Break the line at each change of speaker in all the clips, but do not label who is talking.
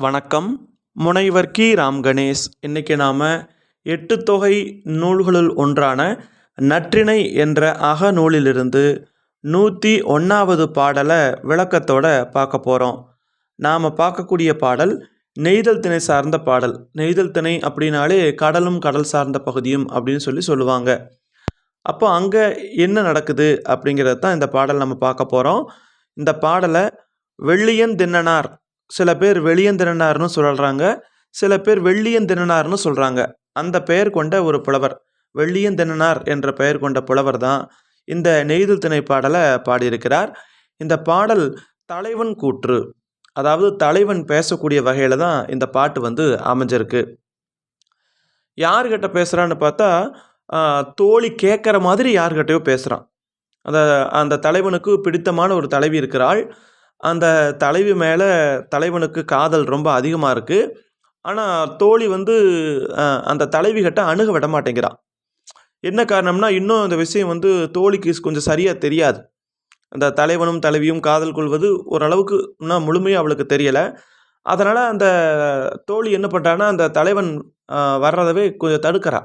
வணக்கம். முனைவர் கி. ராம் கணேஷ் இன்றைக்கி நாம் எட்டு தொகை நூல்களுள் ஒன்றான நற்றிணை என்ற அகநூலிலிருந்து நூற்றி ஒன்றாவது பாடலை விளக்கத்தோட பார்க்க போகிறோம் நாம் பார்க்கக்கூடிய பாடல் நெய்தல் திணை சார்ந்த பாடல். நெய்தல் திணை அப்படின்னாலே கடலும் கடல் சார்ந்த பகுதியும் அப்படின்னு சொல்லி சொல்லுவாங்க. அப்போ அங்கே என்ன நடக்குது அப்படிங்கிறது தான் இந்த பாடல் நம்ம பார்க்க போகிறோம் இந்த பாடலை வெள்ளியன் தின்னனார் சில பேர் வெளியன் சொல்கிறாங்க சில பேர் வெள்ளியந்திரனார்னு சொல்கிறாங்க அந்த பெயர் கொண்ட ஒரு புலவர் வெள்ளியன் தின்னனார் என்ற பெயர் கொண்ட புலவர் தான் இந்த நெய்தல் திணை பாடலை பாடியிருக்கிறார். இந்த பாடல் தலைவன் கூற்று அதாவது தலைவன் பேசக்கூடிய வகையில் தான் இந்த பாட்டு வந்து அமைஞ்சிருக்கு. யார்கிட்ட பேசுகிறான்னு பார்த்தா தோழி கேட்குற மாதிரி யார்கிட்டயோ பேசுகிறான் அந்த அந்த தலைவனுக்கு பிடித்தமான ஒரு தலைவி இருக்கிறாள். அந்த தலைவி மேலே தலைவனுக்கு காதல் ரொம்ப அதிகமாக இருக்குது ஆனால் தோழி வந்து அந்த தலைவிகிட்ட அணுக விட மாட்டேங்கிறான் என்ன காரணம்னா இன்னும் இந்த விஷயம் வந்து தோழிக்கு கொஞ்சம் சரியாக தெரியாது. அந்த தலைவனும் தலைவியும் காதல் கொள்வது ஓரளவுக்கு இன்னும் முழுமையாக அவளுக்கு தெரியலை. அதனால் அந்த தோழி என்ன பண்ணுறான்னா அந்த தலைவன் வர்றதவே கொஞ்சம் தடுக்கிறா.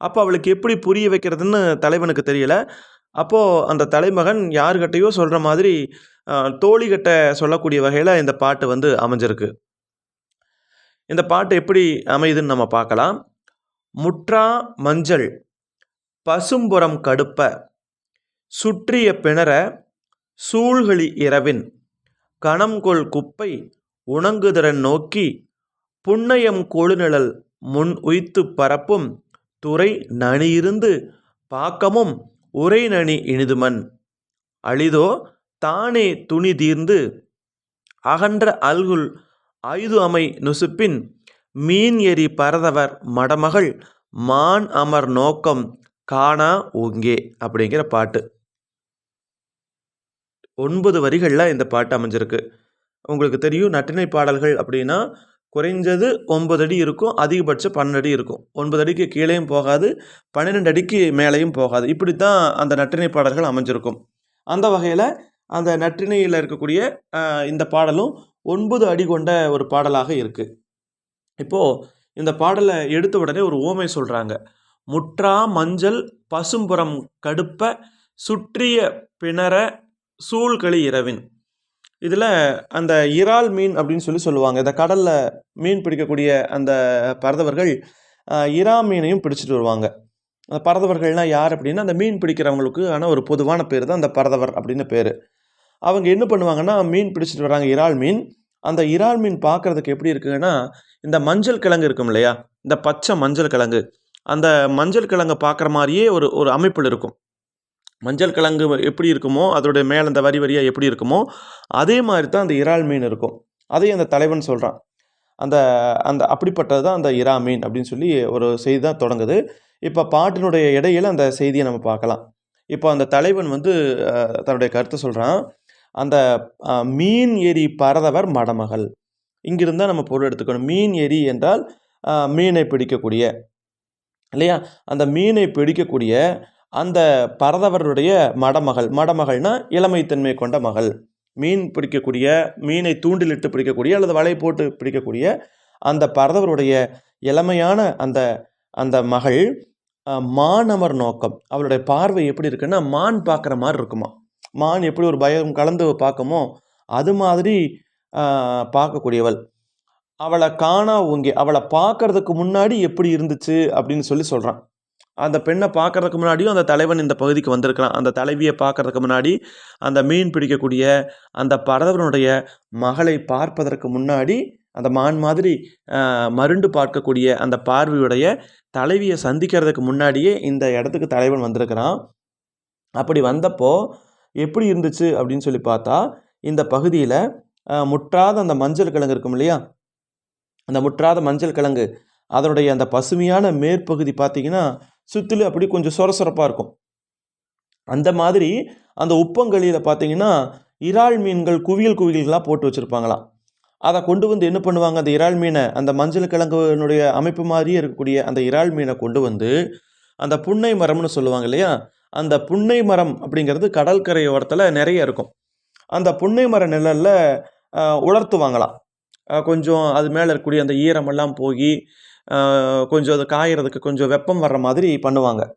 அப்போ அவளுக்கு எப்படி புரிய வைக்கிறதுன்னு தலைவனுக்கு தெரியலை. அப்போது அந்த தலைமகன் யாருக்கிட்டேயோ சொல்கிற மாதிரி தோழிகிட்ட சொல்லக்கூடிய வகையில் இந்த பாட்டு வந்து அமைஞ்சிருக்கு. இந்த பாட்டு எப்படி அமையுதுன்னு நம்ம பார்க்கலாம். முற்றா மஞ்சள் பசும்புறம் கடுப்ப சுற்றிய பிணற சூழ்களி இரவின் கணம்கொள் குப்பை உணங்குதிறன் நோக்கி புன்னயம் கொழுநிழல் முன் உய்த்து பரப்பும் துறை நனியிருந்து பாக்கமும் உரை நனி இனிதுமன். அளிதோ தானே துணி தீர்ந்து அகன்ற அல்குல் ஐது அமை நுசுப்பின் மீன் எரி பரதவர் மடமகள் மான் அமர் நோக்கம் காணா ஓங்கே அப்படிங்கிற பாட்டு. ஒன்பது வரிகளில் இந்த பாட்டு அமைஞ்சிருக்கு. உங்களுக்கு தெரியும் நட்டினை பாடல்கள் அப்படின்னா குறைஞ்சது ஒன்பது அடி இருக்கும் அதிகபட்சம் பன்னெண்டு அடி இருக்கும். ஒன்பது அடிக்கு கீழேயும் போகாது பன்னிரெண்டு அடிக்கு மேலேயும் போகாது. இப்படி தான் அந்த நட்டினை பாடல்கள் அமைஞ்சிருக்கும். அந்த வகையில் அந்த நற்றிணையில் இருக்கக்கூடிய இந்த பாடலும் ஒன்பது அடி கொண்ட ஒரு பாடலாக இருக்குது இப்போது இந்த பாடலை எடுத்த உடனே ஒரு ஓமை சொல்கிறாங்க முற்றா மஞ்சள் பசும்புறம் கடுப்ப சுற்றிய பிணற சூழ்களி இரவின். இதில் அந்த இறால் மீன் அப்படின்னு சொல்லி சொல்லுவாங்க. இந்த கடலில் மீன் பிடிக்கக்கூடிய அந்த பரதவர்கள் இறா மீனையும் பிடிச்சிட்டு வருவாங்க. அந்த பரதவர்கள்னால் யார் அப்படின்னா அந்த மீன் பிடிக்கிறவங்களுக்கு ஆனால் ஒரு பொதுவான பேர் தான் அந்த பரதவர் அப்படின்னு பேர். அவங்க என்ன பண்ணுவாங்கன்னா மீன் பிடிச்சிட்டு வராங்க. இறால் மீன். அந்த இறால் மீன் பார்க்குறதுக்கு எப்படி இருக்குதுன்னா இந்த மஞ்சள் கிழங்கு இருக்கும் இல்லையா? இந்த பச்சை மஞ்சள் கிழங்கு. அந்த மஞ்சள் கிழங்கை பார்க்குற மாதிரியே ஒரு ஒரு அமைப்பில் இருக்கும். மஞ்சள் கிழங்கு எப்படி இருக்குமோ அதோடைய மேலே அந்த வரி வரியாக எப்படி இருக்குமோ அதே மாதிரி தான் அந்த இறால் மீன் இருக்கும். அதையும் அந்த தலைவன் சொல்கிறான் அந்த அந்த அப்படிப்பட்டது தான் அந்த இறா மீன் அப்படின்னு சொல்லி ஒரு செய்தி தான் தொடங்குது. இப்போ பாட்டினுடைய இடையில அந்த செய்தியை நம்ம பார்க்கலாம். இப்போ அந்த தலைவன் வந்து தன்னுடைய கருத்தை சொல்கிறான் அந்த மீன் எரி பரதவர் மடமகள். இங்கிருந்தா நம்ம பொருள் எடுத்துக்கணும். மீன் எரி என்றால் மீனை பிடிக்கக்கூடிய இல்லையா? அந்த மீனை பிடிக்கக்கூடிய அந்த பரதவருடைய மடமகள். மடமகள்னா இளமைத்தன்மை கொண்ட மகள். மீன் பிடிக்கக்கூடிய மீனை தூண்டிலிட்டு பிடிக்கக்கூடிய அல்லது வலை போட்டு பிடிக்கக்கூடிய அந்த பரதவருடைய இளமையான அந்த அந்த மகள் மானவர் நோக்கம். அவளுடைய பார்வை எப்படி இருக்குன்னா மான் பார்க்குற மாதிரி இருக்குமா மான் எப்படி ஒரு பயம் கலந்து பார்க்குமோ அது மாதிரி பார்க்கக்கூடியவள். அவளை காணா ஓங்கி அவளை பார்க்கறதுக்கு முன்னாடி எப்படி இருந்துச்சு அப்படின்னு சொல்லி சொல்கிறான் அந்த பெண்ணை பார்க்கறதுக்கு முன்னாடியும் அந்த தலைவன் இந்த பகுதிக்கு வந்திருக்கிறான். அந்த தலைவியை பார்க்கறதுக்கு முன்னாடி அந்த மீன் பிடிக்கக்கூடிய அந்த பரதவனுடைய மகளை பார்ப்பதற்கு முன்னாடி அந்த மான் மாதிரி மருண்டு பார்க்கக்கூடிய அந்த பார்வையுடைய தலைவியை சந்திக்கிறதுக்கு முன்னாடியே இந்த இடத்துக்கு தலைவன் வந்திருக்கிறான். அப்படி வந்தப்போ எப்படி இருந்துச்சு அப்படின்னு சொல்லி பார்த்தா இந்த பகுதியில் முற்றாத அந்த மஞ்சள் கிழங்கு இருக்கும் இல்லையா? அந்த முற்றாத மஞ்சள் கிழங்கு. அதனுடைய அந்த பசுமையான மேற்பகுதி பார்த்தீங்கன்னா சுற்றிலும் அப்படி கொஞ்சம் சொரசொரப்பாக இருக்கும். அந்த மாதிரி அந்த உப்பங்கழியில் பார்த்தீங்கன்னா இறால் மீன்கள் குவியல் குவியல்களாக போட்டு வச்சுருப்பாங்களாம். அதை கொண்டு வந்து என்ன பண்ணுவாங்க? அந்த இறால் மீனை அந்த மஞ்சள் கிழங்குனுடைய அமைப்பு மாதிரியே இருக்கக்கூடிய அந்த இறால் மீனை கொண்டு வந்து அந்த புன்னை மரம்னு சொல்லுவாங்க இல்லையா? அந்த புன்னை மரம் அப்படிங்கிறது கடற்கரை ஓரத்தில் நிறைய இருக்கும். அந்த புன்னை மர நிழலில் உலர்த்துவாங்களாம். கொஞ்சம் அது மேலே இருக்கக்கூடிய அந்த ஈரமெல்லாம் போய் கொஞ்சம் அது காயறதுக்கு கொஞ்சம் வெப்பம் வர்ற மாதிரி பண்ணுவாங்க.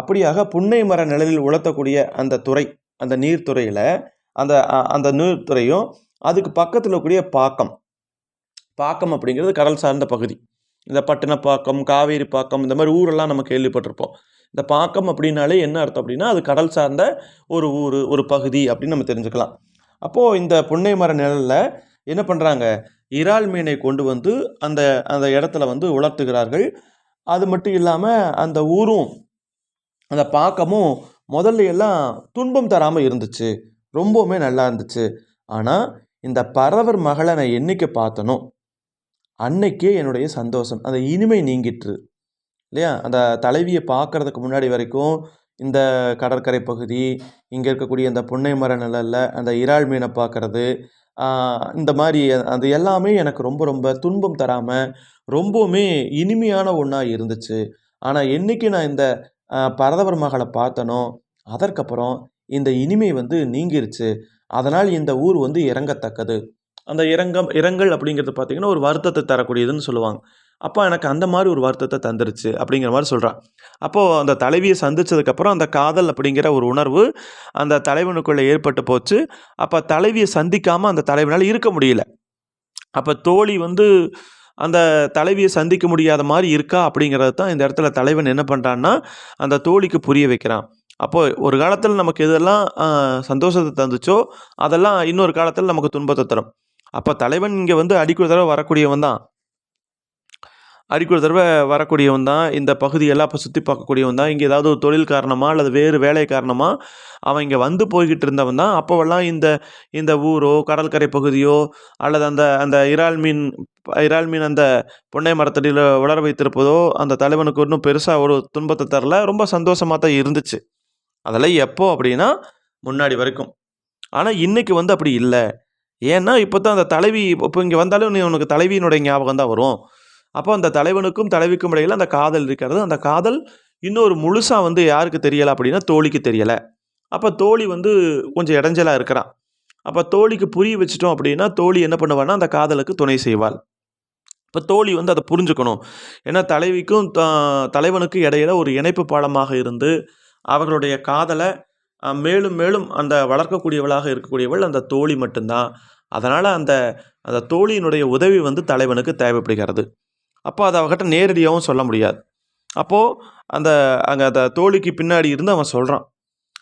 அப்படியாக புன்னை மர நிழலில் உலர்த்தக்கூடிய அந்த துறை அந்த நீர்த்துறையில் அந்த அ- அந்த நீர்த்துறையும் அதுக்கு பக்கத்தில் இருக்கக்கூடிய பாக்கம். பாக்கம் அப்படிங்கிறது கடல் சார்ந்த பகுதி. இந்த பட்டினப்பாக்கம் காவேரி பாக்கம் இந்த மாதிரி ஊரெல்லாம் நம்ம கேள்விப்பட்டிருப்போம். இந்த பாக்கம் அப்படின்னாலே என்ன அர்த்தம் அப்படின்னா அது கடல் சார்ந்த ஒரு ஊர் ஒரு பகுதி அப்படின்னு நம்ம தெரிஞ்சுக்கலாம். அப்போது இந்த புன்னை மர நிழலில் என்ன பண்ணுறாங்க இறால் மீனை கொண்டு வந்து அந்த அந்த இடத்துல வந்து உலர்த்துகிறார்கள். அது மட்டும் இல்லாமல் அந்த ஊரும் அந்த பாக்கமும் முதல்ல எல்லாம் துன்பம் தராமல் இருந்துச்சு. ரொம்பவுமே நல்லா இருந்துச்சு. ஆனால் இந்த பறவர் மகளை நான் என்றைக்கு பார்த்தனோ அன்னைக்கே என்னுடைய சந்தோஷம் அந்த இனிமை நீங்கிற்று. இல்லையா? அந்த தலைவியை பார்க்கறதுக்கு முன்னாடி வரைக்கும் இந்த கடற்கரை பகுதி இங்கே இருக்கக்கூடிய இந்த புன்னை மர நிழல்ல அந்த இறால் மீனை பார்க்கறது இந்த மாதிரி அது எல்லாமே எனக்கு ரொம்ப ரொம்ப துன்பம் தராமல் ரொம்பவுமே இனிமையான ஒன்றா இருந்துச்சு. ஆனால் என்னைக்கு நான் இந்த பரதவர் மகளை பார்த்தனோ அதற்கப்புறம் இந்த இனிமை வந்து நீங்கிருச்சு. அதனால் இந்த ஊர் வந்து இறங்கத்தக்கது. அந்த இறங்கம் இறங்கல் அப்படிங்கிறது பார்த்திங்கன்னா ஒரு வருத்தத்தை தரக்கூடியதுன்னு சொல்லுவாங்க. அப்போ எனக்கு அந்த மாதிரி ஒரு வருத்தத்தை தந்துருச்சு அப்படிங்கிற மாதிரி சொல்கிறான் அப்போது அந்த தலைவியை சந்திச்சதுக்கப்புறம் அந்த காதல் அப்படிங்கிற ஒரு உணர்வு அந்த தலைவனுக்குள்ளே ஏற்பட்டு போச்சு. அப்போ தலைவியை சந்திக்காமல் அந்த தலைவனால் இருக்க முடியல. அப்போ தோழி வந்து அந்த தலைவியை சந்திக்க முடியாத மாதிரி இருக்கா அப்படிங்கிறது தான் இந்த இடத்துல தலைவன் என்ன பண்ணுறான்னா அந்த தோழிக்கு புரிய வைக்கிறான். அப்போது ஒரு காலத்தில் நமக்கு எதெல்லாம் சந்தோஷத்தை தந்துச்சோ அதெல்லாம் இன்னொரு காலத்தில் நமக்கு துன்பத்தை தரும். அப்போ தலைவன் இங்கே வந்து அடிக்கடி தடவை வரக்கூடியவன் தான். அடிக்கொரு தடவை வரக்கூடியவன் தான் இந்த பகுதியெல்லாம் அப்போ சுற்றி பார்க்கக்கூடியவன் தான் இங்கே ஏதாவது ஒரு தொழில் காரணமாக அல்லது வேறு வேலை காரணமாக அவன் இங்கே வந்து போய்கிட்டு இருந்தவன் தான். அப்போவெல்லாம் இந்த இந்த ஊரோ கடற்கரை பகுதியோ அல்லது அந்த அந்த இறால் மீன் இறால் மீன் அந்த புன்னை மரத்தடியில் வளர வைத்திருப்பதோ அந்த தலைவனுக்கு இன்னும் பெருசாக ஒரு துன்பத்தை தரல. ரொம்ப சந்தோஷமாக தான் இருந்துச்சு. அதெல்லாம் எப்போ அப்படின்னா முன்னாடி வரைக்கும். ஆனால் இன்றைக்கி வந்து அப்படி இல்லை. ஏன்னா இப்போ தான் அந்த தலைவி இப்போ இங்கே வந்தாலும் நீ உனக்கு தலைவியினுடைய ஞாபகம் தான் வரும். அப்போ அந்த தலைவனுக்கும் தலைவிக்கும் இடையில் அந்த காதல் இருக்கிறது. அந்த காதல் இன்னொரு முழுசாக வந்து யாருக்கு தெரியலை அப்படின்னா தோழிக்கு தெரியலை. அப்போ தோழி வந்து கொஞ்சம் இடைஞ்சலாக இருக்கிறான். அப்போ தோழிக்கு புரிய வச்சிட்டோம் அப்படின்னா தோழி என்ன பண்ணுவான்னா அந்த காதலுக்கு துணை செய்வாள். இப்போ தோழி வந்து அதை புரிஞ்சுக்கணும். ஏன்னா தலைவிக்கும் த- தலைவனுக்கும் இடையில ஒரு இணைப்பு பாலமாக இருந்து அவர்களுடைய காதலை மேலும் மேலும் அந்த வளர்க்கக்கூடியவளாக இருக்கக்கூடியவள் அந்த தோழி மட்டும்தான். அதனால் அந்த அந்த தோழியினுடைய உதவி வந்து தலைவனுக்கு தேவைப்படுகிறது. அப்போ அதை அவகிட்ட நேரடியாகவும் சொல்ல முடியாது. அப்போது அந்த அங்கே அந்த தோழிக்கு பின்னாடி இருந்து அவன் சொல்கிறான்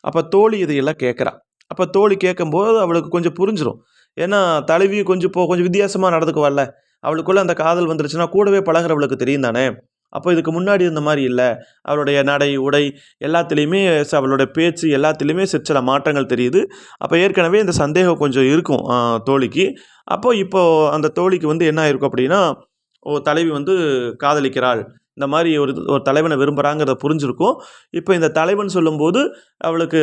அப்போ தோழி இதையெல்லாம் கேட்குறான் அப்போ தோழி கேட்கும்போது அவளுக்கு கொஞ்சம் புரிஞ்சிடும் ஏன்னா தலைவியும் கொஞ்சம் இப்போ கொஞ்சம் வித்தியாசமாக நடந்துக்குவால்ல அவளுக்குள்ளே அந்த காதல் வந்துருச்சுன்னா கூடவே பழகிறவளுக்கு தெரியும் தானே. அப்போ இதுக்கு முன்னாடி இருந்த மாதிரி இல்லை. அவளுடைய நடை உடை எல்லாத்துலேயுமே அவளுடைய பேச்சு எல்லாத்துலேயுமே சில மாற்றங்கள் தெரியுது. அப்போ ஏற்கனவே இந்த சந்தேகம் கொஞ்சம் இருக்கும் தோழிக்கு. அப்போ இப்போது அந்த தோழிக்கு வந்து என்ன ஆயிருக்கும் அப்படின்னா தலைவி வந்து காதலிக்கிறாள். இந்த மாதிரி ஒரு ஒரு தலைவனை விரும்புகிறாங்கிறத புரிஞ்சிருக்கும். இப்போ இந்த தலைவன் சொல்லும்போது அவளுக்கு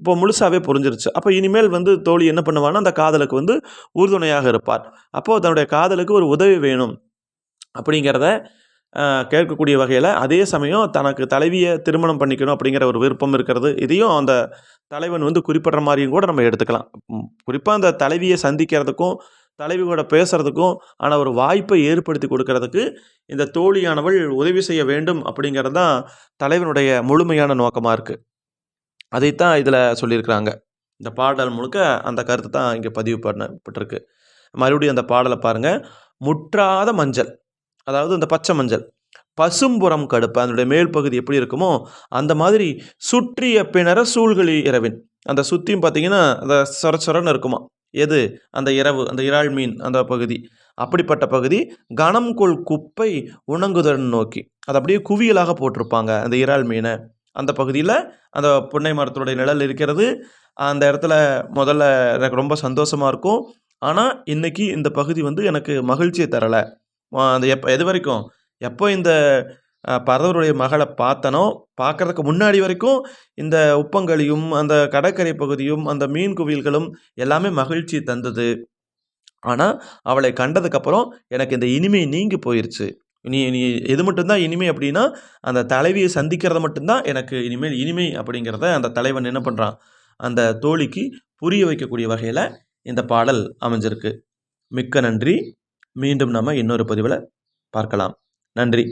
இப்போ முழுசாகவே புரிஞ்சிருச்சு. அப்போ இனிமேல் வந்து தோழி என்ன பண்ணுவான்னா அந்த காதலுக்கு வந்து உறுதுணையாக இருப்பார் அப்போது தன்னுடைய காதலுக்கு ஒரு உதவி வேணும். அப்படிங்கிறத கேட்கக்கூடிய வகையில் அதே சமயம் தனக்கு தலைவியை திருமணம் பண்ணிக்கணும் அப்படிங்கிற ஒரு விருப்பம் இருக்கிறது. இதையும் அந்த தலைவன் வந்து குறிப்பிட்ற மாதிரியும் கூட நம்ம எடுத்துக்கலாம். குறிப்பாக அந்த தலைவியை சந்திக்கிறதுக்கும் தலைவி கூட பேசுகிறதுக்கும் ஆனால் ஒரு வாய்ப்பை ஏற்படுத்தி கொடுக்கறதுக்கு இந்த தோழியானவள் உதவி செய்ய வேண்டும் அப்படிங்கிறது தான் தலைவனுடைய முழுமையான நோக்கமாக இருக்குது அதைத்தான் இதில் சொல்லியிருக்கிறாங்க. இந்த பாடல் முழுக்க அந்த கருத்து தான் இங்கே பதிவு பண்ணப்பட்டிருக்கு மறுபடியும் அந்த பாடலை பாருங்கள் முற்றாத மஞ்சள் அதாவது இந்த பச்சை மஞ்சள் பசும்புறம் கடுப்பு அதனுடைய மேல் பகுதி எப்படி இருக்குமோ அந்த மாதிரி சுற்றிய பிணற சூழ்களி இரவின். அந்த சுற்றியும் பார்த்தீங்கன்னா அந்த சொர சொரன்னு இருக்குமா எது? அந்த இரவு அந்த இறால் மீன் அந்த பகுதி. அப்படிப்பட்ட பகுதி கணம் கொள் குப்பை உணங்குதன் நோக்கி. அது அப்படியே குவியலாக போட்டிருப்பாங்க அந்த இறால் மீனை. அந்த பகுதியில் அந்த புன்னை மரத்துடைய நிழல் இருக்கிறது. அந்த இடத்துல முதல்ல எனக்கு ரொம்ப சந்தோஷமாக இருக்கும். ஆனால் இன்றைக்கி இந்த பகுதி வந்து எனக்கு மகிழ்ச்சியை தரலை. அந்த எப்போ எது வரைக்கும்? எப்போ இந்த பரதவருடைய மகளை பார்த்தனோ பார்க்கறதுக்கு முன்னாடி வரைக்கும் இந்த உப்பங்கழியும் அந்த கடற்கரை பகுதியும் அந்த மீன் குவியல்களும் எல்லாமே மகிழ்ச்சி தந்தது. ஆனால் அவளை கண்டதுக்கப்புறம் எனக்கு இந்த இனிமை நீங்கி போயிருச்சு. நீ நீ எது மட்டும்தான் இனிமை அப்படின்னா அந்த தலைவியை சந்திக்கிறது மட்டும்தான் எனக்கு இனிமேல் இனிமை அப்படிங்கிறத அந்த தலைவன் என்ன பண்ணுறான் அந்த தோழிக்கு புரிய வைக்கக்கூடிய வகையில் இந்த பாடல் அமைஞ்சிருக்கு. மிக்க நன்றி. மீண்டும் நம்ம இன்னொரு பதிவில் பார்க்கலாம். நன்றி.